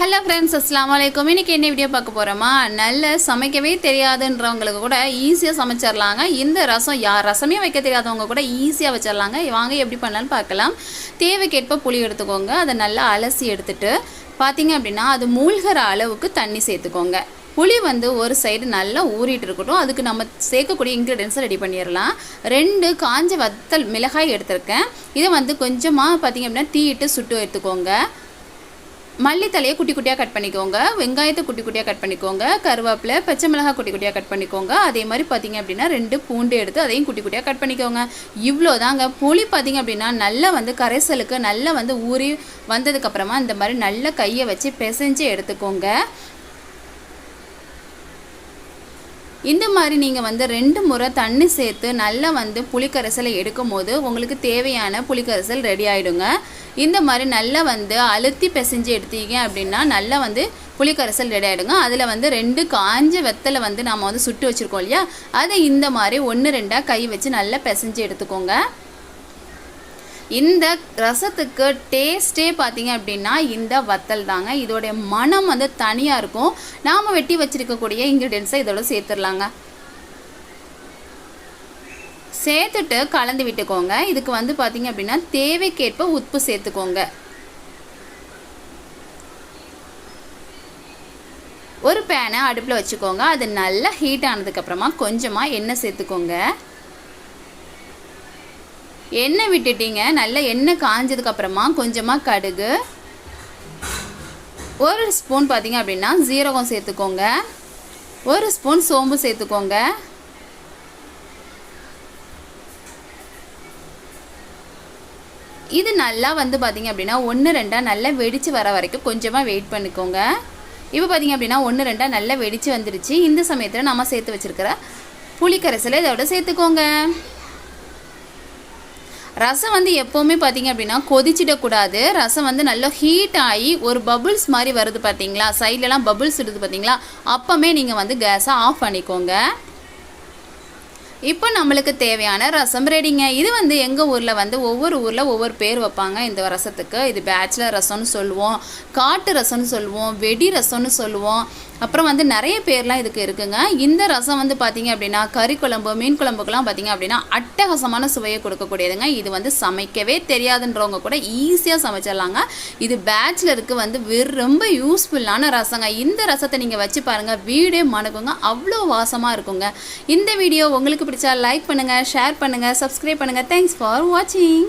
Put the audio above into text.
Hello friends அஸ்லாம் வலைக்கம் இன்றைக்கி என்ன வீடியோ பார்க்க போகிறோமா நல்ல சமைக்கவே தெரியாதுன்றவங்களுக்கு கூட ஈஸியாக சமைச்சிடலாங்க இந்த ரசம் யார் ரசமே வைக்க தெரியாதவங்க கூட ஈஸியாக வச்சிடலாங்க வாங்க எப்படி பண்ணாலும் பார்க்கலாம். தேவைக்கேற்ப புளி எடுத்துக்கோங்க. அதை நல்லா அலசி எடுத்துட்டு பார்த்தீங்க அப்படின்னா அது மூழ்கிற அளவுக்கு தண்ணி சேர்த்துக்கோங்க. புளி வந்து ஒரு சைடு நல்லா ஊறிட்டு இருக்கட்டும். அதுக்கு நம்ம சேர்க்கக்கூடிய இன்க்ரீடியன்ஸை ரெடி பண்ணிடலாம் ரெண்டு காஞ்ச வத்தல் மிளகாய் எடுத்திருக்கேன். இதை வந்து கொஞ்சமாக பார்த்தீங்க அப்படின்னா தீயிட்டு சுட்டு எடுத்துக்கோங்க. மல்லித்தலையை குட்டி குட்டியாக கட் பண்ணிக்கோங்க வெங்காயத்தை குட்டி குட்டியாக கட் பண்ணிக்கோங்க கருவேப்பிலை பச்சை மிளகாய் குட்டி குட்டியாக கட் பண்ணிக்கோங்க. அதே மாதிரி பார்த்தீங்க அப்படின்னா ரெண்டு பூண்டு எடுத்து அதையும் குட்டி குட்டியாக கட் பண்ணிக்கோங்க. இவ்வளோ தாங்க புளி பார்த்தீங்க அப்படின்னா நல்லா வந்து கரைசலுக்கு நல்லா வந்து ஊறி வந்ததுக்கப்புறமா இந்த மாதிரி நல்ல கையை வச்சு பிசைஞ்சு எடுத்துக்கோங்க. இந்த மாதிரி நீங்கள் வந்து ரெண்டு முறை தண்ணி சேர்த்து நல்லா வந்து புளிக்கரைசலை எடுக்கும் போது உங்களுக்கு தேவையான புளிக்கரைசல் ரெடி ஆகிடுங்க இந்த மாதிரி நல்லா வந்து அழுத்தி பிசைஞ்சு எடுத்தீங்க அப்படின்னா நல்லா வந்து புளிக்கரைசல் ரெடி ஆகிடுங்க அதில் வந்து ரெண்டு காஞ்ச வெத்தலை வந்து நம்ம வந்து சுட்டு வச்சுருக்கோம் இல்லையா? அதை இந்த மாதிரி ஒன்று ரெண்டாக கை வச்சு நல்லா பிசைஞ்சு எடுத்துக்கோங்க. இந்த ரசத்துக்கு டேஸ்ட்டே பார்த்தீங்க அப்படின்னா இந்த வத்தல் தாங்க. இதோடைய மனம் வந்து தனியாக இருக்கும். நாம் வெட்டி வச்சிருக்கக்கூடிய இன்க்ரீடியன்ஸை இதோட சேர்த்துடலாங்க. சேர்த்துட்டு கலந்து விட்டுக்கோங்க. இதுக்கு வந்து பார்த்தீங்க அப்படின்னா தேவைக்கேற்ப உப்பு சேர்த்துக்கோங்க. ஒரு பேனை அடுப்பில் வச்சுக்கோங்க. அது நல்லா ஹீட் ஆனதுக்கப்புறமா கொஞ்சமாக எண்ணெய் சேர்த்துக்கோங்க. எண்ணெய் விட்டுட்டீங்க. நல்லா எண்ணெய் காஞ்சதுக்கப்புறமா கொஞ்சமாக கடுகு. ஒரு ஸ்பூன் பார்த்தீங்க அப்படின்னா ஜீரகம் சேர்த்துக்கோங்க. ஒரு ஸ்பூன் சோம்பு சேர்த்துக்கோங்க. இது நல்லா வந்து பார்த்தீங்க அப்படின்னா ஒன்று ரெண்டாக நல்லா வெடித்து வர வரைக்கும் கொஞ்சமாக வெயிட் பண்ணிக்கோங்க. இப்போ பார்த்தீங்க அப்படின்னா ஒன்று ரெண்டாக நல்லா வெடித்து வந்துடுச்சு இந்த சமயத்தில் நம்ம சேர்த்து வச்சுருக்கிற புளிக்கரைசலை இதோட சேர்த்துக்கோங்க. ரசம் வந்து எப்போவுமே பார்த்தீங்க அப்படின்னா கொதிச்சிடக்கூடாது. ரசம் வந்து நல்லா ஹீட் ஆகி ஒரு பபுள்ஸ் மாதிரி வருது பார்த்தீங்களா சைட்லலாம் பபுள்ஸ் இருக்குது பார்த்தீங்களா அப்போமே நீங்கள் வந்து கேஸை ஆஃப் பண்ணிக்கோங்க. இப்போ நம்மளுக்கு தேவையான ரசம் ரெடிங்க இது வந்து எங்கள் ஊரில் வந்து ஒவ்வொரு ஊரில் ஒவ்வொரு பேர் வைப்பாங்க இந்த ரசத்துக்கு. இது பேச்சுலர் ரசம்னு சொல்லுவோம் காட்டு ரசம்னு சொல்லுவோம் வெடி ரசம்னு சொல்லுவோம். அப்புறம் வந்து நிறைய பேர்லாம் இதுக்கு இருக்குங்க. இந்த ரசம் வந்து பார்த்தீங்க அப்படின்னா கறி குழம்பு மீன் குழம்புக்கெல்லாம் பார்த்தீங்க அப்படின்னா அட்டகாசமான சுவையை கொடுக்கக்கூடியதுங்க. இது வந்து சமைக்கவே தெரியாதுன்றவங்க கூட ஈஸியாக சமைச்சிடலாங்க. இது பேச்சுலருக்கு வந்து ரொம்ப யூஸ்ஃபுல்லான ரசங்க. இந்த ரசத்தை நீங்கள் வச்சு பாருங்கள் வீடே மணக்குங்க. அவ்வளோ வாசமாக இருக்குங்க. இந்த வீடியோ உங்களுக்கு பிடிச்சா லைக் பண்ணுங்கள் ஷேர் பண்ணுங்கள் சப்ஸ்கிரைப் பண்ணுங்கள் தேங்க்ஸ் ஃபார் வாட்சிங்